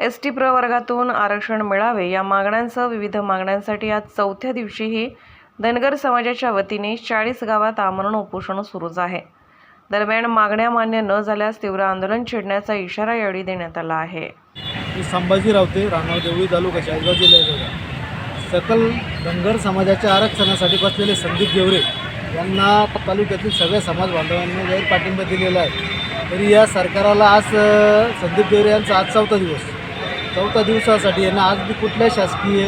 S T प्रवर्गातून आरक्षण मिळावे या मागण्यांसह विविध मागण्यांसाठी आज चौथ्या दिवशीही धनगर समाजाच्या वतीने चाळीस गावात आमरण उपोषण सुरूच आहे. दरम्यान मागण्या मान्य न झाल्यास तीव्र आंदोलन छेडण्याचा इशारा यावेळी देण्यात आला आहे. मी संभाजी रावते राहणार देवळी तालुका चाळीसगाव जिल्ह्याचा सकल धनगर समाजाच्या आरक्षणासाठी बसलेले संदीप गेवरे यांना तालुक्यातील सगळ्या समाज बांधवांनी जाहीर पाठिंबा दिलेला आहे. तरी या सरकाराला आज संदीप गेवरे यांचा आज चौथा दिवस. चौथा दिवसासाठी यांना आज बी कुठल्या शासकीय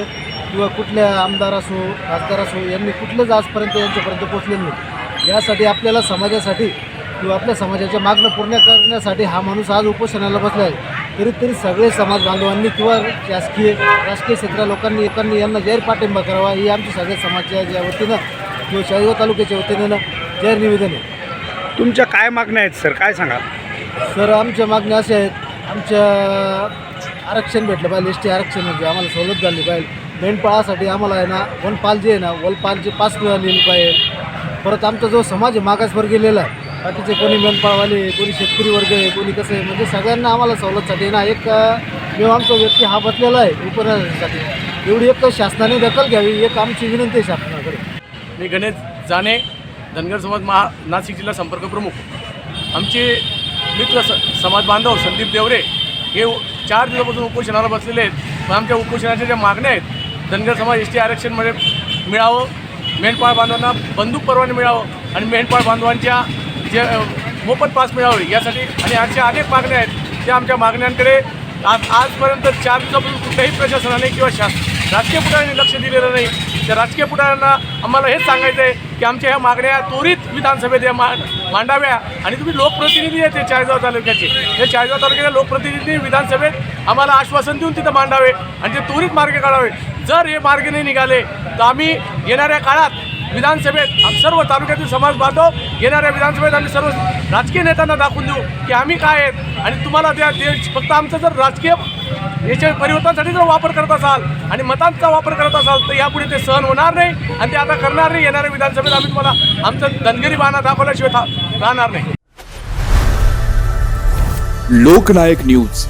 किंवा कुठल्या आमदार असो खासदार असो यांनी कुठलंच आजपर्यंत यांच्यापर्यंत पोचलेलं नाही. यासाठी आपल्याला समाजासाठी किंवा आपल्या समाजाच्या मागणं पूर्ण करण्यासाठी हा माणूस आज उपोषणाला बसला आहे. तरी तरी सगळे समाज बांधवांनी किंवा शासकीय राजकीय क्षेत्र लोकांनी एकांनी यांना जाहीर पाठिंबा करावा ही आमची सगळ्या समाजाच्या वतीनं किंवा शाळेगाव तालुक्याच्या वतीनं जाहीर निवेदन आहे. तुमच्या काय मागण्या आहेत सर? काय सांगाल? सर आमच्या मागण्या अशा आहेत. आमच्या आरक्षण भेटलं पाहिजे एस टी आरक्षण म्हणजे आम्हाला सवलत झाली पाहिजे. मेंढपाळासाठी आम्हाला आहे ना वनपाल जे आहे ना वनपालचे पास मिळालेली पाहिजे. परत आमचा जो समाज आहे मागासवर गेलेला आहे बाकीचे कोणी मेंढपाळवाले कोणी शेतकरी वर्ग आहे कोणी कसं आहे म्हणजे सगळ्यांना आम्हाला सवलतसाठी ना एक मी जो आमचा व्यक्ती हा बसलेला आहे उपरासाठी एवढी एक शासनाने दखल घ्यावी एक आमची विनंती आहे शासनाकडे. मी गणेश जाणे धनगर समाज महा नाशिक जिल्हा संपर्क प्रमुख. आमचे मित्र स समाज बांधव संदीप देवरे हे चार दिवसापासून उपोषणाला बसलेले आहेत. पण आमच्या उपोषणाच्या ज्या मागण्या आहेत धनगर समाज एस टी आरक्षणमध्ये मिळावं मेंढपाळ बांधवांना बंदूक परवाने मिळावं आणि मेंढपाळ बांधवांच्या जे मोफत पास मिळावे यासाठी आणि अशा अनेक मागण्या आहेत. त्या आमच्या मागण्यांकडे आज आजपर्यंत चार दिवसापासून कुठल्याही प्रशासनाने किंवा शा राजकीय पुढाऱ्यांनी लक्ष दिलेलं नाही. त्या राजकीय पुढाऱ्यांना आम्हाला हेच सांगायचं आहे की आमच्या ह्या मागण्या त्वरित विधानसभेत या मांडाव्या. आणि तुम्ही लोकप्रतिनिधी आहेत ते चाळीसगाव तालुक्याचे. हे चाळीसगाव तालुक्याच्या लोकप्रतिनिधी विधानसभेत आम्हाला आश्वासन देऊन तिथं मांडावे आणि ते त्वरित मार्ग काढावे. जर हे मार्ग नाही निघाले तर आम्ही येणाऱ्या काळात विधानसभेत सर्व तालुक्यातील समाज बांधव येणाऱ्या विधानसभेत आम्ही सर्व राजकीय नेत्यांना दाखवून देऊ की आम्ही काय आहेत आणि तुम्हाला त्या देश फक्त आमचं जर राजकीय याच्या परिवर्तनासाठी जर वापर करत असाल आणि मतांचा वापर करत असाल तर यापुढे ते सहन होणार नाही आणि ते आता करणार नाही. येणाऱ्या विधानसभेत आम्ही तुम्हाला आमचं धनगिरी बाणा दाखवल्याशिवाय राहणार नाही. लोकनायक न्यूज.